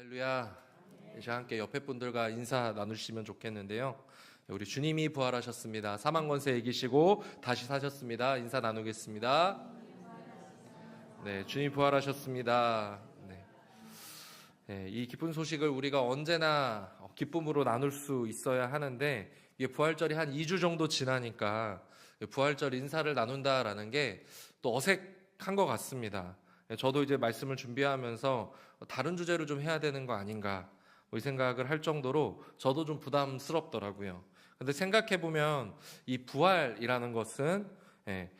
할렐루야. 이제 함께 옆에 분들과 인사 나누시면 좋겠는데요. 우리 주님이 부활하셨습니다. 사망 권세 이기시고 다시 사셨습니다. 인사 나누겠습니다. 네, 주님 부활하셨습니다. 네. 네, 이 기쁜 소식을 우리가 언제나 기쁨으로 나눌 수 있어야 하는데 이게 부활절이 한 2주 정도 지나니까 부활절 인사를 나눈다라는 게 또 어색한 것 같습니다. 저도 이제 말씀을 준비하면서 다른 주제로 좀 해야 되는 거 아닌가 뭐 이 생각을 할 정도로 저도 좀 부담스럽더라고요. 근데 생각해 보면 이 부활이라는 것은 예,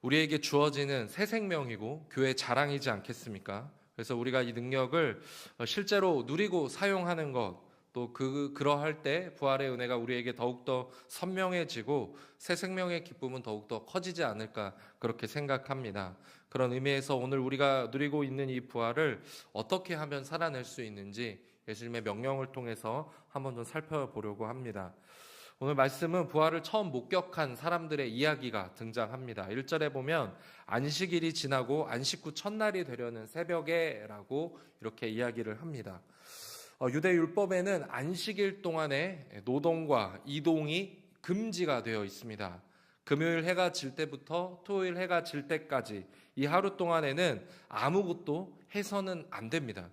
우리에게 주어지는 새 생명이고 교회 자랑이지 않겠습니까? 그래서 우리가 이 능력을 실제로 누리고 사용하는 것, 또 그 그러할 때 부활의 은혜가 우리에게 더욱더 선명해지고 새 생명의 기쁨은 더욱더 커지지 않을까 그렇게 생각합니다. 그런 의미에서 오늘 우리가 누리고 있는 이 부활을 어떻게 하면 살아낼 수 있는지 예수님의 명령을 통해서 한번 좀 살펴보려고 합니다. 오늘 말씀은 부활을 처음 목격한 사람들의 이야기가 등장합니다. 1절에 보면 안식일이 지나고 안식 후 첫날이 되려는 새벽에라고 이렇게 이야기를 합니다. 어, 유대 율법에는 안식일 동안에 노동과 이동이 금지가 되어 있습니다. 금요일 해가 질 때부터 토요일 해가 질 때까지 이 하루 동안에는 아무것도 해서는 안 됩니다.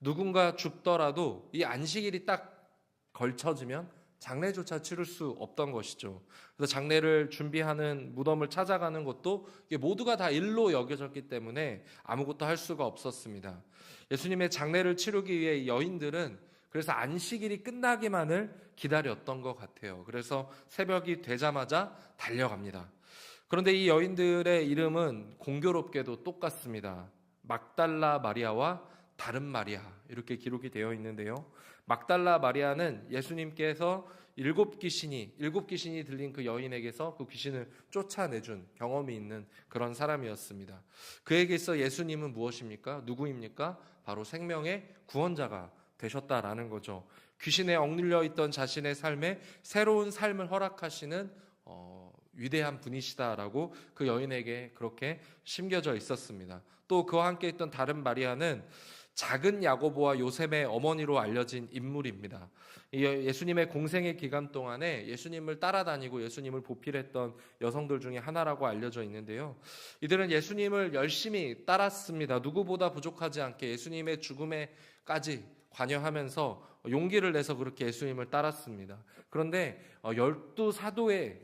누군가 죽더라도 이 안식일이 딱 걸쳐지면 장례조차 치를 수 없던 것이죠. 그래서 장례를 준비하는 무덤을 찾아가는 것도 모두가 다 일로 여겨졌기 때문에 아무것도 할 수가 없었습니다. 예수님의 장례를 치르기 위해 이 여인들은 그래서 안식일이 끝나기만을 기다렸던 것 같아요. 그래서 새벽이 되자마자 달려갑니다. 그런데 이 여인들의 이름은 공교롭게도 똑같습니다. 막달라 마리아와 다른 마리아 이렇게 기록이 되어 있는데요. 막달라 마리아는 예수님께서 일곱 귀신이 일곱 귀신이 들린 그 여인에게서 그 귀신을 쫓아내준 경험이 있는 그런 사람이었습니다. 그에게서 예수님은 무엇입니까? 누구입니까? 바로 생명의 구원자가 되셨다라는 거죠. 귀신에 억눌려 있던 자신의 삶에 새로운 삶을 허락하시는 어, 위대한 분이시다라고 그 여인에게 그렇게 심겨져 있었습니다. 또 그와 함께 있던 다른 마리아는 작은 야고보와 요셉의 어머니로 알려진 인물입니다. 이 예수님의 공생의 기간 동안에 예수님을 따라다니고 예수님을 보필했던 여성들 중에 하나라고 알려져 있는데요. 이들은 예수님을 열심히 따랐습니다. 누구보다 부족하지 않게 예수님의 죽음에까지 관여하면서 용기를 내서 그렇게 예수님을 따랐습니다. 그런데 어, 열두 사도의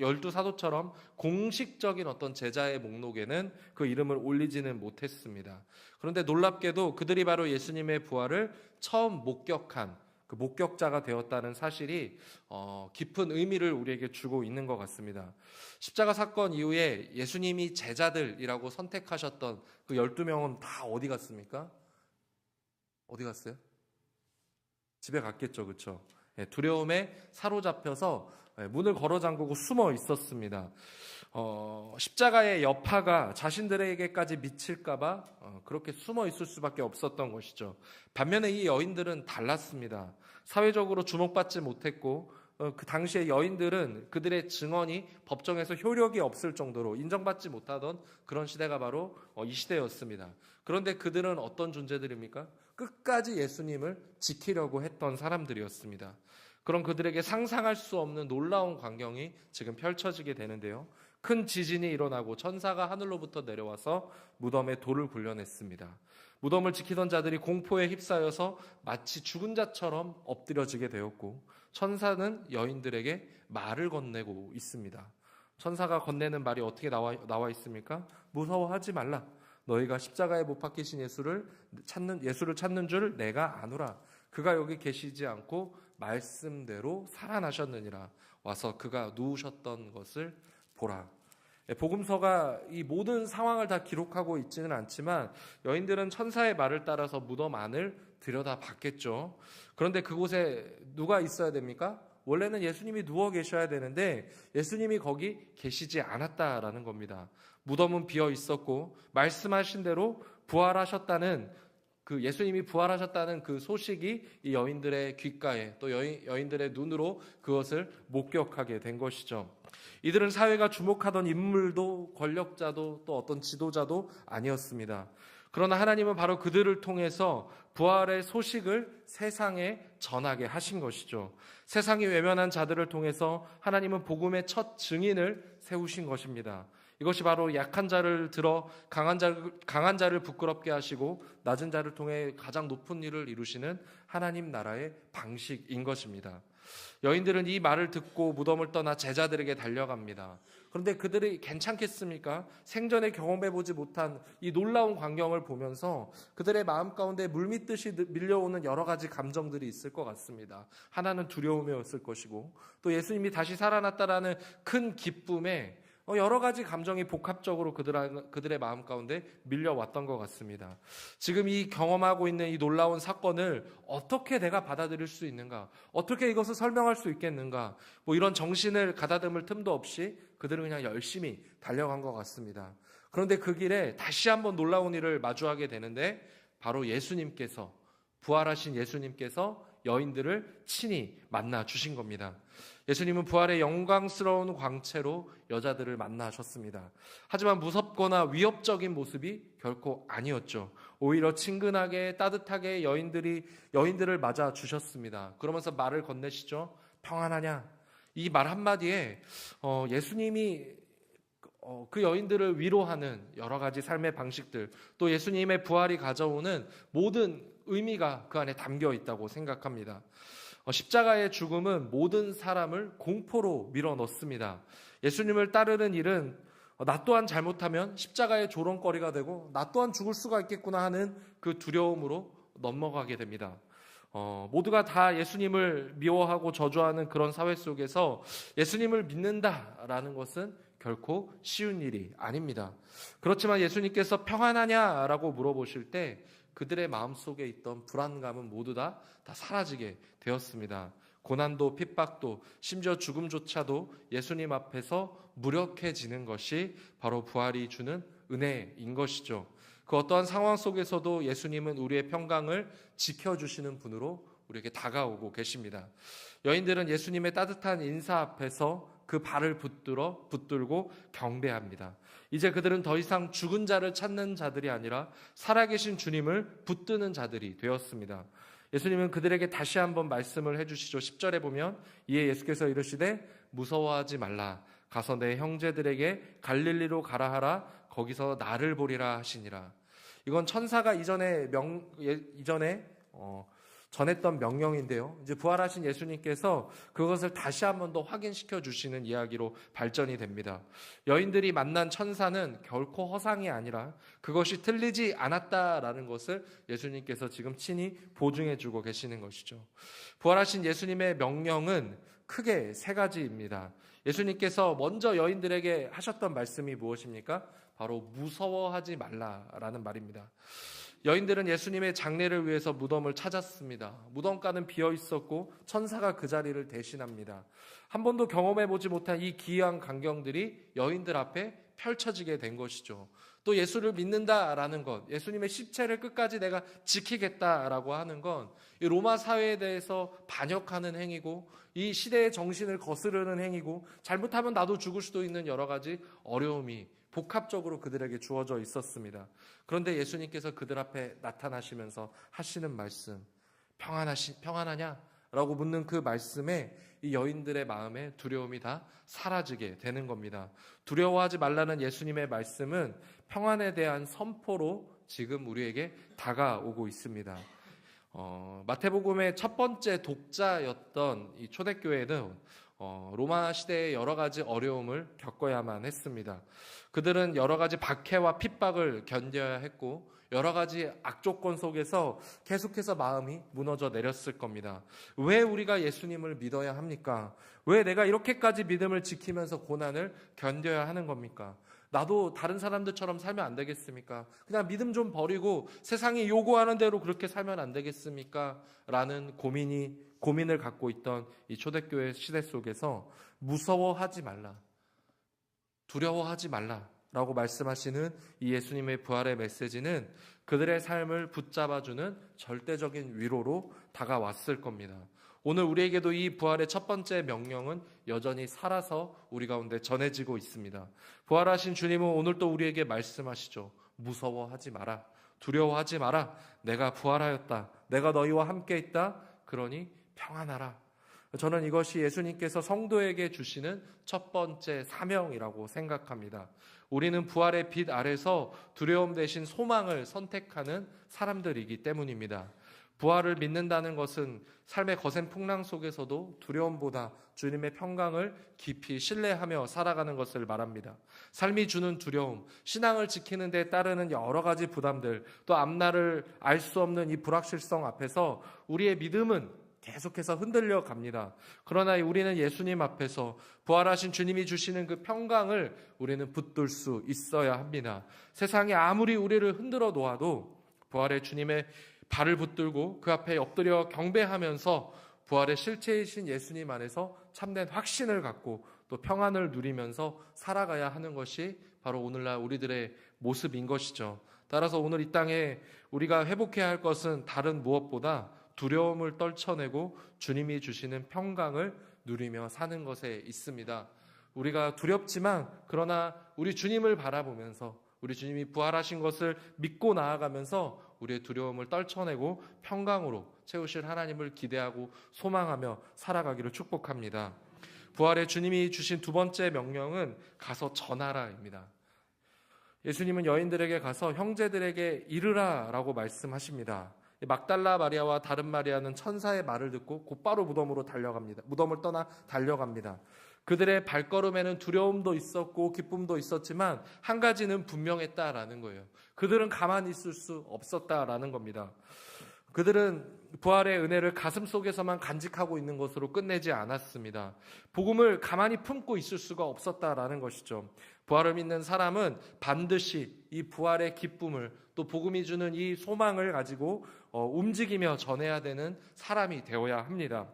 열두 사도처럼 공식적인 어떤 제자의 목록에는 그 이름을 올리지는 못했습니다. 그런데 놀랍게도 그들이 바로 예수님의 부활을 처음 목격한 그 목격자가 되었다는 사실이 어, 깊은 의미를 우리에게 주고 있는 것 같습니다. 십자가 사건 이후에 예수님이 제자들이라고 선택하셨던 그 12명은 다 어디 갔습니까? 어디 갔어요? 집에 갔겠죠, 그렇죠? 두려움에 사로잡혀서 예, 문을 걸어 잠그고 숨어 있었습니다. 어, 십자가의 여파가 자신들에게까지 미칠까봐 어, 그렇게 숨어 있을 수밖에 없었던 것이죠. 반면에 이 여인들은 달랐습니다. 사회적으로 주목받지 못했고 어, 그 당시에 여인들은 그들의 증언이 법정에서 효력이 없을 정도로 인정받지 못하던 그런 시대가 바로 어, 이 시대였습니다. 그런데 그들은 어떤 존재들입니까? 끝까지 예수님을 지키려고 했던 사람들이었습니다. 그런 그들에게 상상할 수 없는 놀라운 광경이 지금 펼쳐지게 되는데요. 큰 지진이 일어나고 천사가 하늘로부터 내려와서 무덤에 돌을 굴려냈습니다. 무덤을 지키던 자들이 공포에 휩싸여서 마치 죽은 자처럼 엎드려지게 되었고 천사는 여인들에게 말을 건네고 있습니다. 천사가 건네는 말이 어떻게 나와, 나와 있습니까? 무서워하지 말라. 너희가 십자가에 못 박히신 예수를 찾는 예수를 찾는 줄 내가 아노라. 그가 여기 계시지 않고 말씀대로 살아나셨느니라. 와서 그가 누우셨던 것을 보라. 예, 복음서가 이 모든 상황을 다 기록하고 있지는 않지만 여인들은 천사의 말을 따라서 무덤 안을 들여다 봤겠죠. 그런데 그곳에 누가 있어야 됩니까? 원래는 예수님이 누워 계셔야 되는데 예수님이 거기 계시지 않았다라는 겁니다. 무덤은 비어 있었고 말씀하신 대로 부활하셨다는 그 예수님이 부활하셨다는 그 소식이 이 여인들의 귓가에 또 여인, 여인들의 눈으로 그것을 목격하게 된 것이죠. 이들은 사회가 주목하던 인물도 권력자도 또 어떤 지도자도 아니었습니다. 그러나 하나님은 바로 그들을 통해서 부활의 소식을 세상에 전하게 하신 것이죠. 세상이 외면한 자들을 통해서 하나님은 복음의 첫 증인을 세우신 것입니다. 이것이 바로 약한 자를 들어 강한 자를, 강한 자를 부끄럽게 하시고 낮은 자를 통해 가장 높은 일을 이루시는 하나님 나라의 방식인 것입니다. 여인들은 이 말을 듣고 무덤을 떠나 제자들에게 달려갑니다. 그런데 그들이 괜찮겠습니까? 생전에 경험해 보지 못한 이 놀라운 광경을 보면서 그들의 마음 가운데 물밀듯이 밀려오는 여러 가지 감정들이 있을 것 같습니다. 하나는 두려움이었을 것이고 또 예수님이 다시 살아났다라는 큰 기쁨에 어, 여러 가지 감정이 복합적으로 그들, 그들의 마음 가운데 밀려왔던 것 같습니다. 지금 이 경험하고 있는 이 놀라운 사건을 어떻게 내가 받아들일 수 있는가? 어떻게 이것을 설명할 수 있겠는가? 뭐 이런 정신을 가다듬을 틈도 없이 그들은 그냥 열심히 달려간 것 같습니다. 그런데 그 길에 다시 한번 놀라운 일을 마주하게 되는데 바로 예수님께서 부활하신 예수님께서 여인들을 친히 만나 주신 겁니다. 예수님은 부활의 영광스러운 광채로 여자들을 만나셨습니다. 하지만 무섭거나 위협적인 모습이 결코 아니었죠. 오히려 친근하게 따뜻하게 여인들이 여인들을 맞아 주셨습니다. 그러면서 말을 건네시죠. 평안하냐? 이 말 한마디에 어, 예수님이 어, 그 여인들을 위로하는 여러 가지 삶의 방식들, 또 예수님의 부활이 가져오는 모든 의미가 그 안에 담겨 있다고 생각합니다. 어, 십자가의 죽음은 모든 사람을 공포로 밀어 넣습니다. 예수님을 따르는 일은 어, 나 또한 잘못하면 십자가의 조롱거리가 되고 나 또한 죽을 수가 있겠구나 하는 그 두려움으로 넘어가게 됩니다. 어, 모두가 다 예수님을 미워하고 저주하는 그런 사회 속에서 예수님을 믿는다라는 것은 결코 쉬운 일이 아닙니다. 그렇지만 예수님께서 평안하냐라고 물어보실 때 그들의 마음속에 있던 불안감은 모두 다, 다 사라지게 되었습니다. 고난도 핍박도 심지어 죽음조차도 예수님 앞에서 무력해지는 것이 바로 부활이 주는 은혜인 것이죠. 그 어떠한 상황 속에서도 예수님은 우리의 평강을 지켜주시는 분으로 우리에게 다가오고 계십니다. 여인들은 예수님의 따뜻한 인사 앞에서 그 발을 붙들어 붙들고 경배합니다. 이제 그들은 더 이상 죽은 자를 찾는 자들이 아니라 살아계신 주님을 붙드는 자들이 되었습니다. 예수님은 그들에게 다시 한번 말씀을 해주시죠. 10절에 보면 이에 예수께서 이르시되 무서워하지 말라. 가서 내 형제들에게 갈릴리로 가라 하라. 거기서 나를 보리라 하시니라. 이건 천사가 이전에 명 예, 이전에 어, 전했던 명령인데요. 이제 부활하신 예수님께서 그것을 다시 한 번 더 확인시켜 주시는 이야기로 발전이 됩니다. 여인들이 만난 천사는 결코 허상이 아니라 그것이 틀리지 않았다라는 것을 예수님께서 지금 친히 보증해 주고 계시는 것이죠. 부활하신 예수님의 명령은 크게 세 가지입니다. 예수님께서 먼저 여인들에게 하셨던 말씀이 무엇입니까? 바로 무서워하지 말라라는 말입니다. 여인들은 예수님의 장례를 위해서 무덤을 찾았습니다. 무덤가는 비어 있었고 천사가 그 자리를 대신합니다. 한 번도 경험해 보지 못한 이 기이한 광경들이 여인들 앞에 펼쳐지게 된 것이죠. 또 예수를 믿는다라는 것, 예수님의 십체를 끝까지 내가 지키겠다라고 하는 건이 로마 사회에 대해서 반역하는 행위고 이 시대의 정신을 거스르는 행위고 잘못하면 나도 죽을 수도 있는 여러 가지 어려움이 복합적으로 그들에게 주어져 있었습니다. 그런데 예수님께서 그들 앞에 나타나시면서 하시는 말씀, 평안하시, 평안하냐? 라고 묻는 그 말씀에 이 여인들의 마음에 두려움이 다 사라지게 되는 겁니다. 두려워하지 말라는 예수님의 말씀은 평안에 대한 선포로 지금 우리에게 다가오고 있습니다. 어, 마태복음의 첫 번째 독자였던 이 초대교회는 어, 로마 시대의 여러 가지 어려움을 겪어야만 했습니다. 그들은 여러 가지 박해와 핍박을 견뎌야 했고 여러 가지 악조건 속에서 계속해서 마음이 무너져 내렸을 겁니다. 왜 우리가 예수님을 믿어야 합니까? 왜 내가 이렇게까지 믿음을 지키면서 고난을 견뎌야 하는 겁니까? 나도 다른 사람들처럼 살면 안 되겠습니까? 그냥 믿음 좀 버리고 세상이 요구하는 대로 그렇게 살면 안 되겠습니까? 라는 고민이, 고민을 갖고 있던 이 초대교회 시대 속에서 무서워하지 말라. 두려워하지 말라 라고 말씀하시는 이 예수님의 부활의 메시지는 그들의 삶을 붙잡아주는 절대적인 위로로 다가왔을 겁니다. 오늘 우리에게도 이 부활의 첫 번째 명령은 여전히 살아서 우리 가운데 전해지고 있습니다. 부활하신 주님은 오늘 또 우리에게 말씀하시죠. 무서워하지 마라. 두려워하지 마라. 내가 부활하였다. 내가 너희와 함께 있다. 그러니 평안하라. 저는 이것이 예수님께서 성도에게 주시는 첫 번째 사명이라고 생각합니다. 우리는 부활의 빛 아래서 두려움 대신 소망을 선택하는 사람들이기 때문입니다. 부활을 믿는다는 것은 삶의 거센 풍랑 속에서도 두려움보다 주님의 평강을 깊이 신뢰하며 살아가는 것을 말합니다. 삶이 주는 두려움, 신앙을 지키는 데 따르는 여러 가지 부담들, 또 앞날을 알 수 없는 이 불확실성 앞에서 우리의 믿음은 계속해서 흔들려 갑니다. 그러나 우리는 예수님 앞에서 부활하신 주님이 주시는 그 평강을 우리는 붙들 수 있어야 합니다. 세상이 아무리 우리를 흔들어 놓아도 부활의 주님의 발을 붙들고 그 앞에 엎드려 경배하면서 부활의 실체이신 예수님 안에서 참된 확신을 갖고 또 평안을 누리면서 살아가야 하는 것이 바로 오늘날 우리들의 모습인 것이죠. 따라서 오늘 이 땅에 우리가 회복해야 할 것은 다른 무엇보다 두려움을 떨쳐내고 주님이 주시는 평강을 누리며 사는 것에 있습니다. 우리가 두렵지만 그러나 우리 주님을 바라보면서 우리 주님이 부활하신 것을 믿고 나아가면서 우리의 두려움을 떨쳐내고 평강으로 채우실 하나님을 기대하고 소망하며 살아가기를 축복합니다. 부활의 주님이 주신 두 번째 명령은 가서 전하라입니다. 예수님은 여인들에게 가서 형제들에게 이르라라고 말씀하십니다. 막달라 마리아와 다른 마리아는 천사의 말을 듣고 곧바로 무덤으로 달려갑니다. 무덤을 떠나 달려갑니다. 그들의 발걸음에는 두려움도 있었고 기쁨도 있었지만 한 가지는 분명했다라는 거예요. 그들은 가만히 있을 수 없었다라는 겁니다. 그들은 부활의 은혜를 가슴 속에서만 간직하고 있는 것으로 끝내지 않았습니다. 복음을 가만히 품고 있을 수가 없었다라는 것이죠. 부활을 믿는 사람은 반드시 이 부활의 기쁨을 또 복음이 주는 이 소망을 가지고 어, 움직이며 전해야 되는 사람이 되어야 합니다.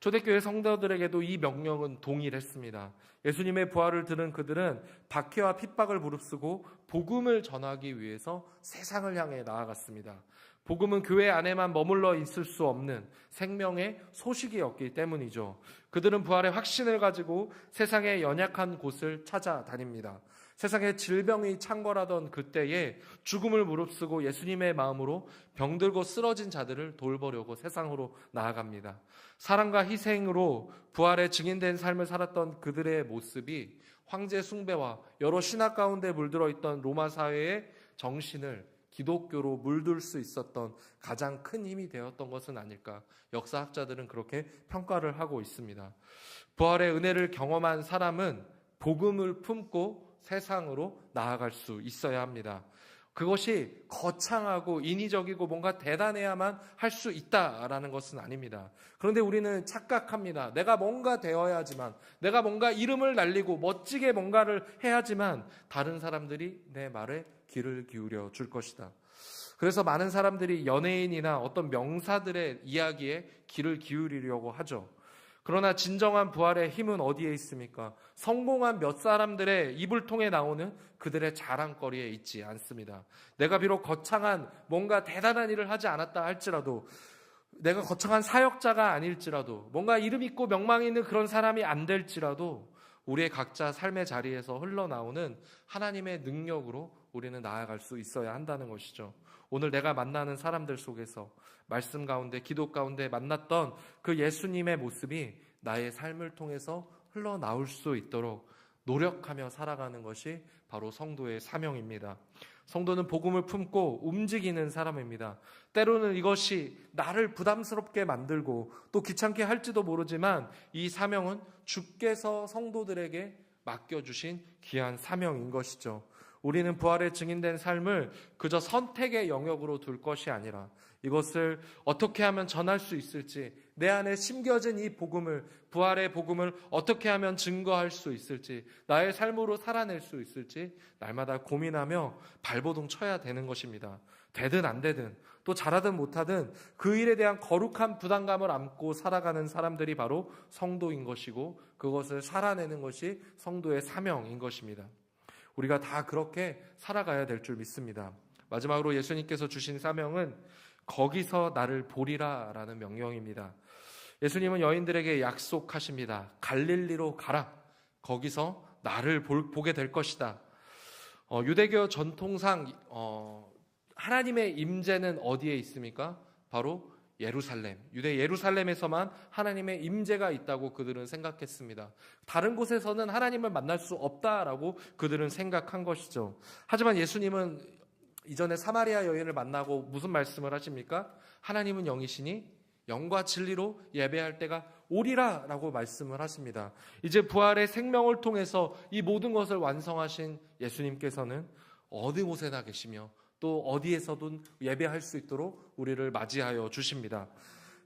초대교회 성도들에게도 이 명령은 동일했습니다. 예수님의 부활을 들은 그들은 박해와 핍박을 무릅쓰고 복음을 전하기 위해서 세상을 향해 나아갔습니다. 복음은 교회 안에만 머물러 있을 수 없는 생명의 소식이었기 때문이죠. 그들은 부활의 확신을 가지고 세상의 연약한 곳을 찾아다닙니다. 세상에 질병이 창궐하던 그때에 죽음을 무릅쓰고 예수님의 마음으로 병들고 쓰러진 자들을 돌보려고 세상으로 나아갑니다. 사랑과 희생으로 부활의 증인된 삶을 살았던 그들의 모습이 황제 숭배와 여러 신학 가운데 물들어 있던 로마 사회의 정신을 기독교로 물들 수 있었던 가장 큰 힘이 되었던 것은 아닐까. 역사학자들은 그렇게 평가를 하고 있습니다. 부활의 은혜를 경험한 사람은 복음을 품고 세상으로 나아갈 수 있어야 합니다. 그것이 거창하고 인위적이고 뭔가 대단해야만 할 수 있다라는 것은 아닙니다. 그런데 우리는 착각합니다. 내가 뭔가 되어야지만, 내가 뭔가 이름을 날리고 멋지게 뭔가를 해야지만 다른 사람들이 내 말에 귀를 기울여 줄 것이다. 그래서 많은 사람들이 연예인이나 어떤 명사들의 이야기에 귀를 기울이려고 하죠. 그러나 진정한 부활의 힘은 어디에 있습니까? 성공한 몇 사람들의 입을 통해 나오는 그들의 자랑거리에 있지 않습니다. 내가 비록 거창한 뭔가 대단한 일을 하지 않았다 할지라도 내가 거창한 사역자가 아닐지라도 뭔가 이름 있고 명망 있는 그런 사람이 안 될지라도 우리의 각자 삶의 자리에서 흘러나오는 하나님의 능력으로 우리는 나아갈 수 있어야 한다는 것이죠. 오늘 내가 만나는 사람들 속에서 말씀 가운데, 기도 가운데 만났던 그 예수님의 모습이 나의 삶을 통해서 흘러나올 수 있도록 노력하며 살아가는 것이 바로 성도의 사명입니다. 성도는 복음을 품고 움직이는 사람입니다. 때로는 이것이 나를 부담스럽게 만들고 또 귀찮게 할지도 모르지만 이 사명은 주께서 성도들에게 맡겨주신 귀한 사명인 것이죠. 우리는 부활의 증인된 삶을 그저 선택의 영역으로 둘 것이 아니라 이것을 어떻게 하면 전할 수 있을지, 내 안에 심겨진 이 복음을, 부활의 복음을 어떻게 하면 증거할 수 있을지, 나의 삶으로 살아낼 수 있을지, 날마다 고민하며 발버둥 쳐야 되는 것입니다. 되든 안 되든, 또 잘하든 못하든 그 일에 대한 거룩한 부담감을 안고 살아가는 사람들이 바로 성도인 것이고, 그것을 살아내는 것이 성도의 사명인 것입니다. 우리가 다 그렇게 살아가야 될 줄 믿습니다. 마지막으로 예수님께서 주신 사명은 거기서 나를 보리라 라는 명령입니다. 예수님은 여인들에게 약속하십니다. 갈릴리로 가라. 거기서 나를 볼, 보게 될 것이다. 어, 유대교 전통상 어, 하나님의 임재는 어디에 있습니까? 바로 예루살렘, 유대 예루살렘에서만 하나님의 임재가 있다고 그들은 생각했습니다. 다른 곳에서는 하나님을 만날 수 없다라고 그들은 생각한 것이죠. 하지만 예수님은 이전에 사마리아 여인을 만나고 무슨 말씀을 하십니까? 하나님은 영이시니 영과 진리로 예배할 때가 오리라 라고 말씀을 하십니다. 이제 부활의 생명을 통해서 이 모든 것을 완성하신 예수님께서는 어느 곳에나 계시며 또 어디에서든 예배할 수 있도록 우리를 맞이하여 주십니다.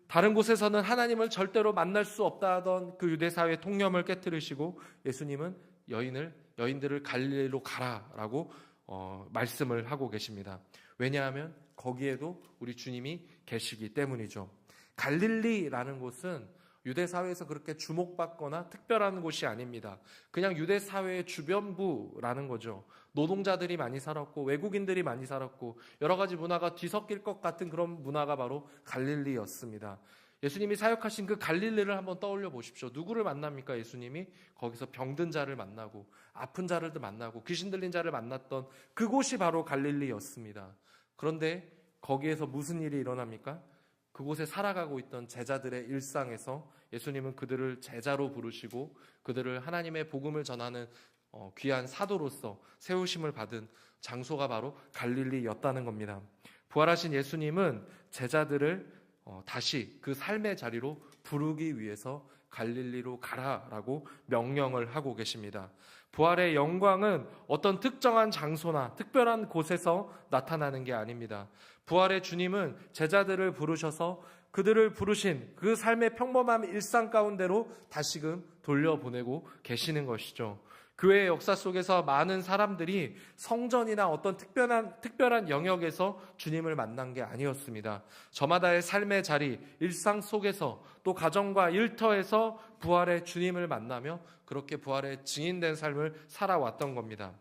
다른 곳에서는 하나님을 절대로 만날 수 없다 하던 그 유대 사회의 통념을 깨뜨리시고 예수님은 여인을 여인들을 갈릴리로 가라라고 어, 말씀을 하고 계십니다. 왜냐하면 거기에도 우리 주님이 계시기 때문이죠. 갈릴리라는 곳은 유대 사회에서 그렇게 주목받거나 특별한 곳이 아닙니다. 그냥 유대 사회의 주변부라는 거죠. 노동자들이 많이 살았고 외국인들이 많이 살았고 여러 가지 문화가 뒤섞일 것 같은 그런 문화가 바로 갈릴리였습니다. 예수님이 사역하신 그 갈릴리를 한번 떠올려 보십시오. 누구를 만납니까? 예수님이 거기서 병든 자를 만나고 아픈 자를 만나고 귀신 들린 자를 만났던 그곳이 바로 갈릴리였습니다. 그런데 거기에서 무슨 일이 일어납니까? 그곳에 살아가고 있던 제자들의 일상에서 예수님은 그들을 제자로 부르시고 그들을 하나님의 복음을 전하는 어, 귀한 사도로서 세우심을 받은 장소가 바로 갈릴리였다는 겁니다. 부활하신 예수님은 제자들을 어, 다시 그 삶의 자리로 부르기 위해서 갈릴리로 가라라고 명령을 하고 계십니다. 부활의 영광은 어떤 특정한 장소나 특별한 곳에서 나타나는 게 아닙니다. 부활의 주님은 제자들을 부르셔서 그들을 부르신 그 삶의 평범한 일상 가운데로 다시금 돌려보내고 계시는 것이죠. 교회의 역사 속에서 많은 사람들이 성전이나 어떤 특별한, 특별한 영역에서 주님을 만난 게 아니었습니다. 저마다의 삶의 자리, 일상 속에서 또 가정과 일터에서 부활의 주님을 만나며 그렇게 부활의 증인된 삶을 살아왔던 겁니다.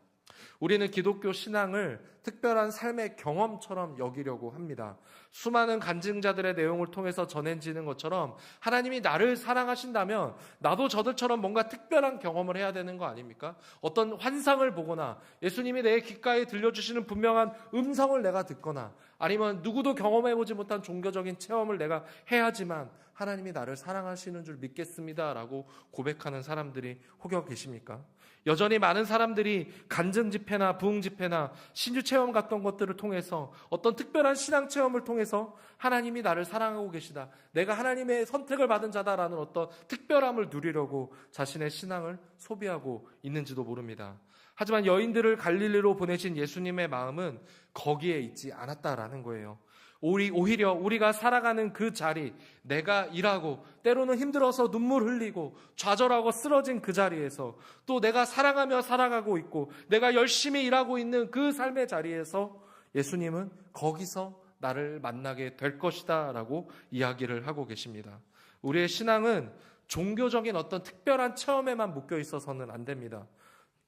우리는 기독교 신앙을 특별한 삶의 경험처럼 여기려고 합니다. 수많은 간증자들의 내용을 통해서 전해지는 것처럼 하나님이 나를 사랑하신다면 나도 저들처럼 뭔가 특별한 경험을 해야 되는 거 아닙니까? 어떤 환상을 보거나 예수님이 내 귓가에 들려주시는 분명한 음성을 내가 듣거나 아니면 누구도 경험해보지 못한 종교적인 체험을 내가 해야지만 하나님이 나를 사랑하시는 줄 믿겠습니다라고 고백하는 사람들이 혹여 계십니까? 여전히 많은 사람들이 간증 집회나 부흥 집회나 신주 체험 같은 것들을 통해서 어떤 특별한 신앙 체험을 통해서 하나님이 나를 사랑하고 계시다. 내가 하나님의 선택을 받은 자다라는 어떤 특별함을 누리려고 자신의 신앙을 소비하고 있는지도 모릅니다. 하지만 여인들을 갈릴리로 보내신 예수님의 마음은 거기에 있지 않았다라는 거예요. 우리, 오히려 우리가 살아가는 그 자리, 내가 일하고, 때로는 힘들어서 눈물 흘리고, 좌절하고 쓰러진 그 자리에서, 또 내가 사랑하며 살아가고 있고, 내가 열심히 일하고 있는 그 삶의 자리에서 예수님은 거기서 나를 만나게 될 것이다 라고 이야기를 하고 계십니다. 우리의 신앙은 종교적인 어떤 특별한 체험에만 묶여 있어서는 안 됩니다.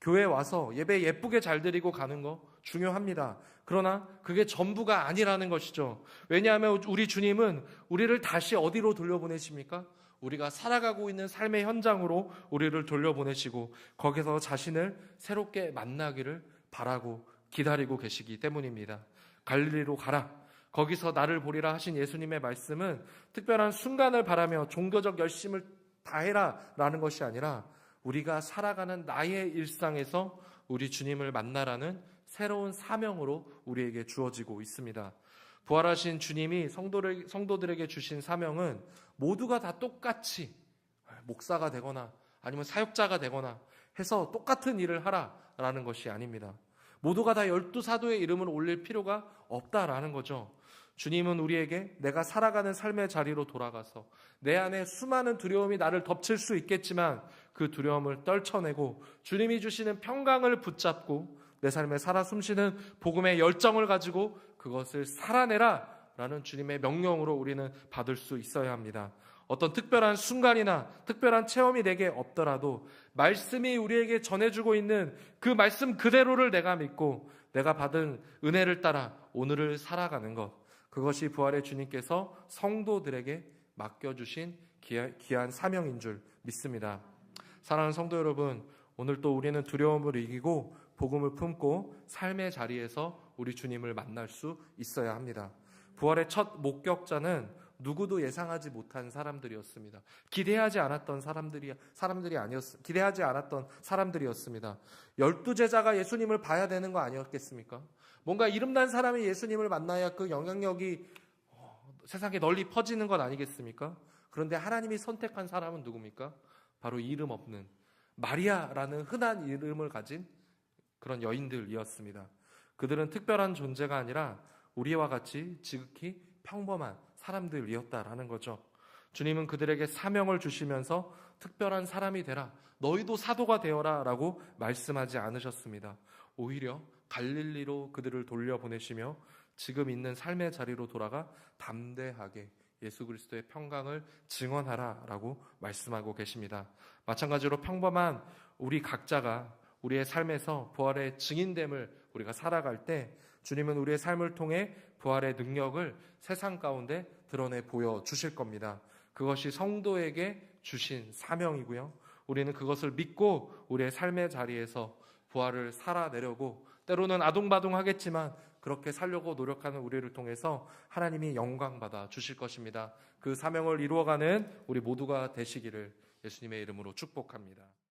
교회 와서 예배 예쁘게 잘 드리고 가는 거 중요합니다. 그러나 그게 전부가 아니라는 것이죠. 왜냐하면 우리 주님은 우리를 다시 어디로 돌려보내십니까? 우리가 살아가고 있는 삶의 현장으로 우리를 돌려보내시고 거기서 자신을 새롭게 만나기를 바라고 기다리고 계시기 때문입니다. 갈릴리로 가라. 거기서 나를 보리라 하신 예수님의 말씀은 특별한 순간을 바라며 종교적 열심을 다해라 라는 것이 아니라 우리가 살아가는 나의 일상에서 우리 주님을 만나라는 새로운 사명으로 우리에게 주어지고 있습니다. 부활하신 주님이 성도들에게 주신 사명은 모두가 다 똑같이 목사가 되거나 아니면 사역자가 되거나 해서 똑같은 일을 하라라는 것이 아닙니다. 모두가 다 열두 사도의 이름을 올릴 필요가 없다라는 거죠. 주님은 우리에게 내가 살아가는 삶의 자리로 돌아가서 내 안에 수많은 두려움이 나를 덮칠 수 있겠지만 그 두려움을 떨쳐내고 주님이 주시는 평강을 붙잡고 내 삶에 살아 숨쉬는 복음의 열정을 가지고 그것을 살아내라 라는 주님의 명령으로 우리는 받을 수 있어야 합니다. 어떤 특별한 순간이나 특별한 체험이 내게 없더라도 말씀이 우리에게 전해주고 있는 그 말씀 그대로를 내가 믿고 내가 받은 은혜를 따라 오늘을 살아가는 것. 그것이 부활의 주님께서 성도들에게 맡겨주신 귀한 사명인 줄 믿습니다. 사랑하는 성도 여러분, 오늘 또 우리는 두려움을 이기고 복음을 품고 삶의 자리에서 우리 주님을 만날 수 있어야 합니다. 부활의 첫 목격자는 누구도 예상하지 못한 사람들이었습니다. 기대하지 않았던 사람들이 사람들이 아니었 기대하지 않았던 사람들이었습니다. 열두 제자가 예수님을 봐야 되는 거 아니었겠습니까? 뭔가 이름난 사람이 예수님을 만나야 그 영향력이 어, 세상에 널리 퍼지는 것 아니겠습니까? 그런데 하나님이 선택한 사람은 누굽니까? 바로 이름 없는 마리아라는 흔한 이름을 가진 그런 여인들이었습니다. 그들은 특별한 존재가 아니라 우리와 같이 지극히 평범한 사람들이었다라는 거죠. 주님은 그들에게 사명을 주시면서 특별한 사람이 되라. 너희도 사도가 되어라. 라고 말씀하지 않으셨습니다. 오히려 갈릴리로 그들을 돌려보내시며 지금 있는 삶의 자리로 돌아가 담대하게 예수 그리스도의 평강을 증언하라라고 말씀하고 계십니다. 마찬가지로 평범한 우리 각자가 우리의 삶에서 부활의 증인됨을 우리가 살아갈 때 주님은 우리의 삶을 통해 부활의 능력을 세상 가운데 드러내 보여 주실 겁니다. 그것이 성도에게 주신 사명이고요. 우리는 그것을 믿고 우리의 삶의 자리에서 부활을 살아내려고 때로는 아동바동하겠지만 그렇게 살려고 노력하는 우리를 통해서 하나님이 영광 받아 주실 것입니다. 그 사명을 이루어가는 우리 모두가 되시기를 예수님의 이름으로 축복합니다.